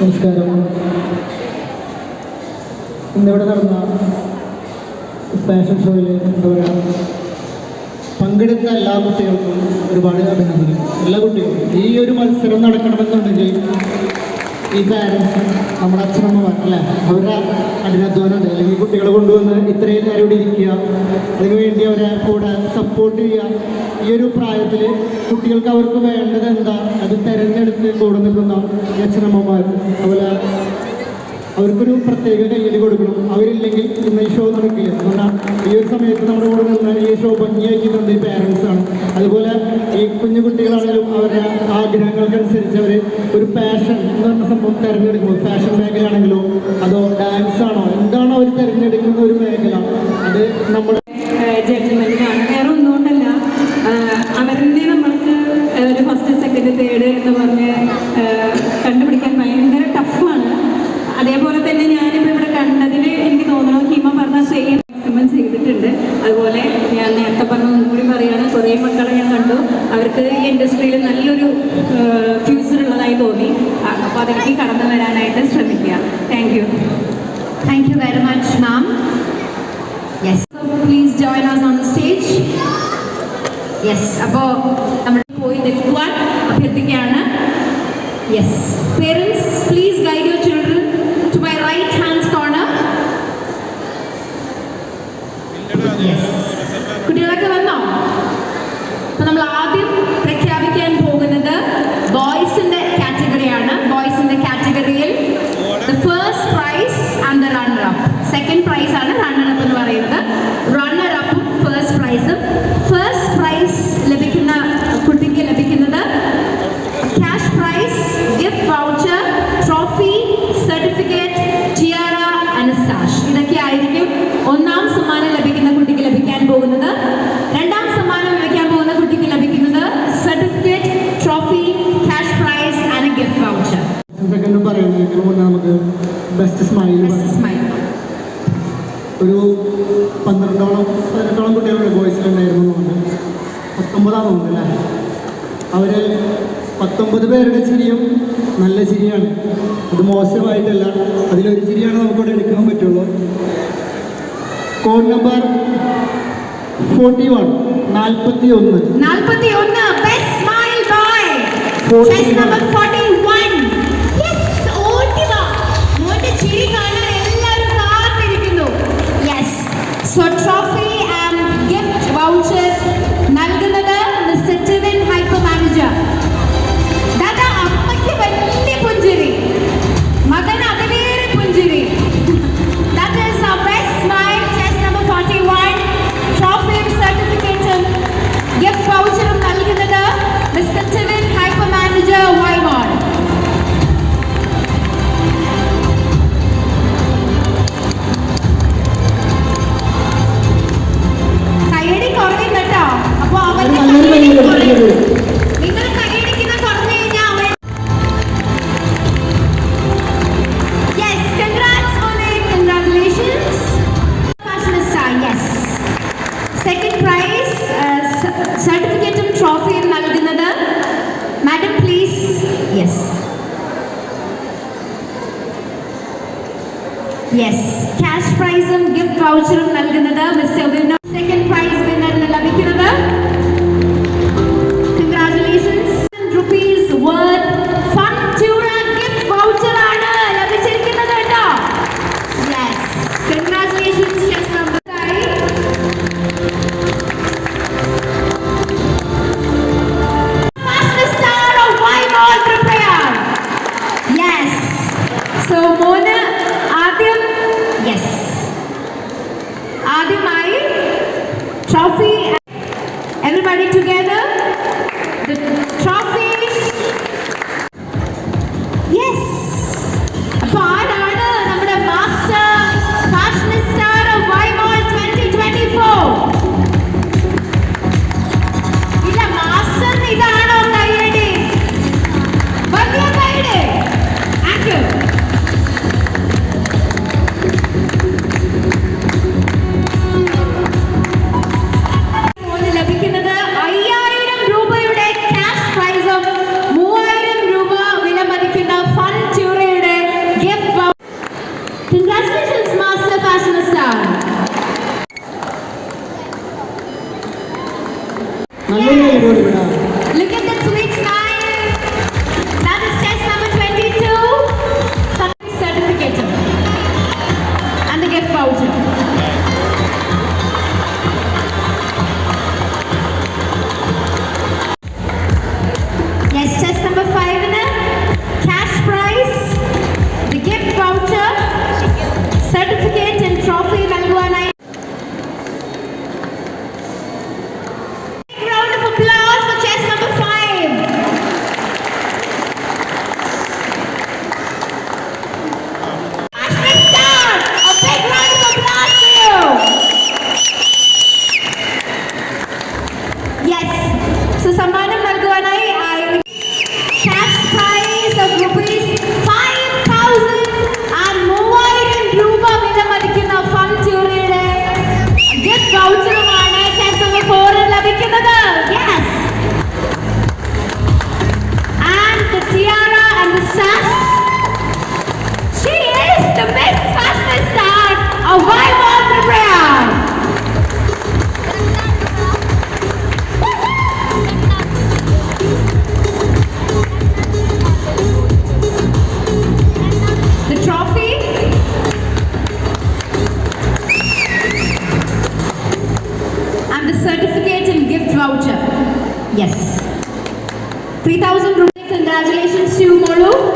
നമസ്കാരം. ഇന്നിവിടെ നടന്ന ഫാഷൻ ഷോയിൽ എന്താ പറയുക പങ്കെടുത്ത എല്ലാ കുട്ടികൾക്കും ഒരുപാട് അഭിനന്ദനം എല്ലാ കുട്ടികൾക്കും. ഈ ഒരു മത്സരം നടക്കണമെന്നുണ്ടെങ്കിൽ ഈ പാരൻസ് നമ്മുടെ അച്ഛനമ്മമാർ അല്ലേ? അവരുടെ കഠിനാധ്വാനമുണ്ട് അല്ലെങ്കിൽ കുട്ടികളെ കൊണ്ടുവന്ന് ഇത്രയും നേരം ഇവിടെ ഇരിക്കുക. അതിനുവേണ്ടി അവരെ കൂടെ സപ്പോർട്ട് ചെയ്യുക. ഈ ഒരു പ്രായത്തിൽ കുട്ടികൾക്ക് അവർക്ക് വേണ്ടത് എന്താ? അത് തിരഞ്ഞെടുത്ത് കൂടെ നിൽക്കുന്ന അച്ഛനമ്മമാർ അതുപോലെ അവർക്കൊരു പ്രത്യേക കയ്യിൽ കൊടുക്കണം. അവരില്ലെങ്കിൽ ഇന്ന് ഈ ഷോ നടക്കില്ല. അതുകൊണ്ടാണ് ഈ ഒരു സമയത്ത് നമ്മുടെ കൂടെ നിന്ന് ഈ ഷോ ഭംഗിയാക്കിയിട്ടുണ്ട് ഈ പാരൻസ് ആണ്. അതുപോലെ ഈ കുഞ്ഞു കുട്ടികളാണെങ്കിലും അവരുടെ ആഗ്രഹങ്ങൾക്കനുസരിച്ച് അവർ ഒരു പാഷൻ എന്ന് പറഞ്ഞ സംഭവം തിരഞ്ഞെടുക്കുമ്പോൾ ഫാഷൻ മേഖലയാണെങ്കിലോ അതോ ഡാൻസ് ആണോ അപ്പോൾ കടന്നു വരാനായിട്ട് ശ്രമിക്കുക. Thank you thank you very much ma'am yes please join join on stage yes. അപ്പോൾ നമ്മൾ പോയി നിൽക്കുവാൻ അഭ്യർത്ഥിക്കുകയാണ്. Yes parents best smile smile ഒരു പന്ത്രണ്ടോളം പതിനെട്ടോളം കുട്ടികളുടെ ബോയ്സിലുണ്ടായിരുന്നു തോന്നുന്നു പത്തൊമ്പതാം തോന്നുന്നു അല്ലേ? അവർ പത്തൊമ്പത് പേരുടെ ചിരിയും നല്ല ചിരിയാണ്. അത് മോശമായിട്ടല്ല. അതിലൊരു ചിരിയാണ് നമുക്കിവിടെ എടുക്കാൻ പറ്റുള്ളൂ. കോഡ് നമ്പർ ഫോർട്ടി വൺ നാൽപ്പത്തി ഒന്ന് നാൽപ്പത്തി ഒന്ന് best smile boy. Number cash പ്രൈസും ഗിഫ്റ്റ് വൗച്ചറും നൽകുന്നത് mister Vino Shafi She is the Miss Fashion Star of Wyoming the Brown. The trophy. and the certificate and gift voucher. Yes. 3000 rupees. Congratulations to you, Molu.